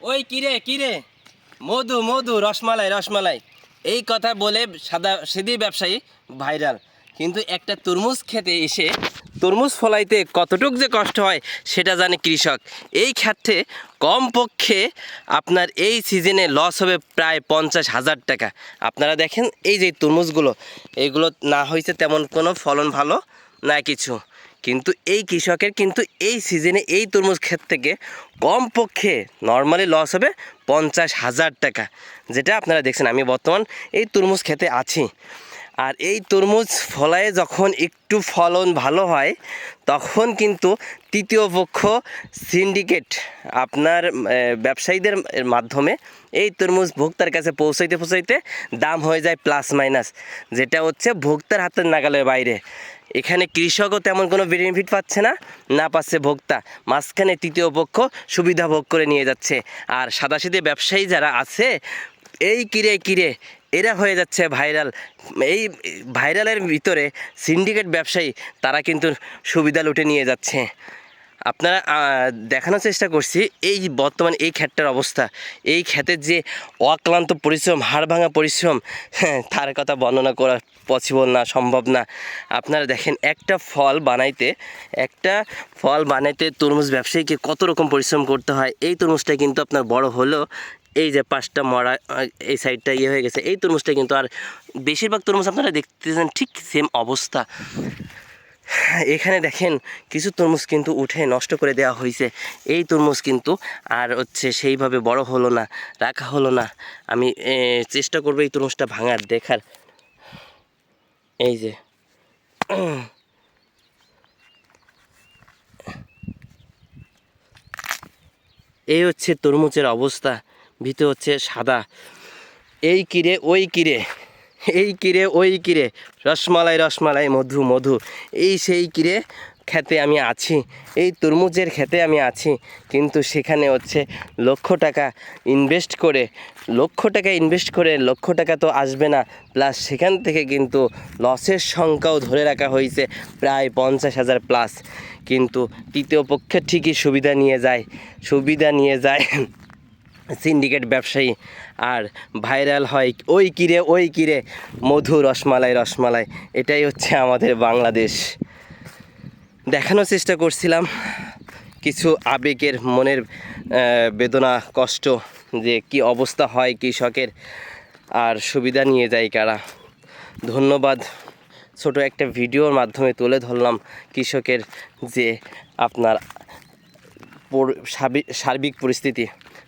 ওই কিরে কিরে? মধু মধু, রসমালাই রসমালাই। এই কথা বলে সাদা সিধি ব্যবসায়ী ভাইরাল। কিন্তু একটা তরমুজ খেতে এসে তরমুজ ফলাইতে কতটুক যে কষ্ট হয়, সেটা জানে কৃষক। এই ক্ষেত্রে কমপক্ষে আপনার এই সিজনে লস হবে প্রায় পঞ্চাশ হাজার টাকা। আপনারা দেখেন এই যে তরমুজগুলো এইগুলো না হয়েছে তেমন কোনো ফলন ভালো না কিছু। কিন্তু এই কৃষকের কিন্তু এই সিজনে এই তরমুজ ক্ষেত থেকে কমপক্ষে নর্মালি লস হবে পঞ্চাশ হাজার টাকা। যেটা আপনারা দেখছেন, আমি বর্তমান এই তরমুজ খেতে আছি। আর এই তরমুজ ফলায় যখন একটু ফলন ভালো হয়, তখন কিন্তু তৃতীয় পক্ষ সিন্ডিকেট আপনার ব্যবসায়ীদের মাধ্যমে এই তরমুজ ভোক্তার কাছে পৌঁছাইতে পৌঁছাইতে দাম হয়ে যায় প্লাস মাইনাস যেটা হচ্ছে ভোক্তার হাতের নাগালের বাইরে। এখানে কৃষকও তেমন কোনো বেনিফিট পাচ্ছে না না পাচ্ছে ভোক্তা। মাঝখানে তৃতীয় পক্ষ সুবিধা ভোগ করে নিয়ে যাচ্ছে। আর সাদাসিধে ব্যবসায়ী যারা আছে, এই কিরে কিরে, এরা হয়ে যাচ্ছে ভাইরাল এই ভাইরালের ভিতরে সিন্ডিকেট ব্যবসায়ী, তারা কিন্তু সুবিধা লুটে নিয়ে যাচ্ছে। আপনারা দেখানোর চেষ্টা করছি, এই বর্তমান এই ক্ষেতটার অবস্থা। এই ক্ষেতের যে অক্লান্ত পরিশ্রম হাড় ভাঙা পরিশ্রম হ্যাঁ তার কথা বর্ণনা করা পসিবল না, সম্ভব না। আপনারা দেখেন, একটা ফল বানাইতে, একটা ফল বানাইতে তরমুজ ব্যবসায়ীকে কত রকম পরিশ্রম করতে হয়। এই তরমুজটা কিন্তু আপনার বড় হলো, এই যে পাঁচটা মরা এই সাইডটা ইয়ে হয়ে গেছে। এই তরমুজটা কিন্তু আর বেশিরভাগ তরমুজ আপনারা দেখতেছেন ঠিক সেম অবস্থা। এখানে দেখেন কিছু তরমুজ কিন্তু উঠে নষ্ট করে দেওয়া হয়েছে। এই তরমুজ কিন্তু আর হচ্ছে সেইভাবে বড় হলো না, রাখা হলো না। আমি চেষ্টা করব এই তরমুজটা ভাঙার, দেখার। এই যে। এই হচ্ছে তরমুজের অবস্থা, ভিতরে হচ্ছে সাদা। এই কিরে, ওই কিরে? এই কিরে, ওই কিরে। রসমালাই রসমালাই, মধু মধু। এই সেই কিরে খেতে আমি আছি। এই তরমুজের খেতে আমি আছি। কিন্তু সেখানে হচ্ছে লক্ষ টাকা ইনভেস্ট করে, লক্ষ টাকা ইনভেস্ট করে, লক্ষ টাকা তো আসবে না। প্লাস সেখান থেকে কিন্তু লসের সংখ্যাও ধরে রাখা হয়েছে প্রায় পঞ্চাশ হাজার প্লাস কিন্তু তৃতীয় পক্ষে ঠিকই সুবিধা নিয়ে যায়, সুবিধা নিয়ে যায়। সিন্ডিকেট ব্যবসায়ী আর ভাইরাল হয় ওই কিরে ওই কিরে, মধু রসমালাই রসমালাই, এটাই হচ্ছে আমাদের বাংলাদেশ। দেখানোর চেষ্টা করছিলাম কিছু আবেগের মনের বেদনা, কষ্ট যে কি অবস্থা হয় কৃষকের আর সুবিধা নিয়ে যায় কারা। ধন্যবাদ। ছোট একটা ভিডিওর মাধ্যমে তুলে ধরলাম কৃষকের যে আপনার সার্বিক পরিস্থিতি।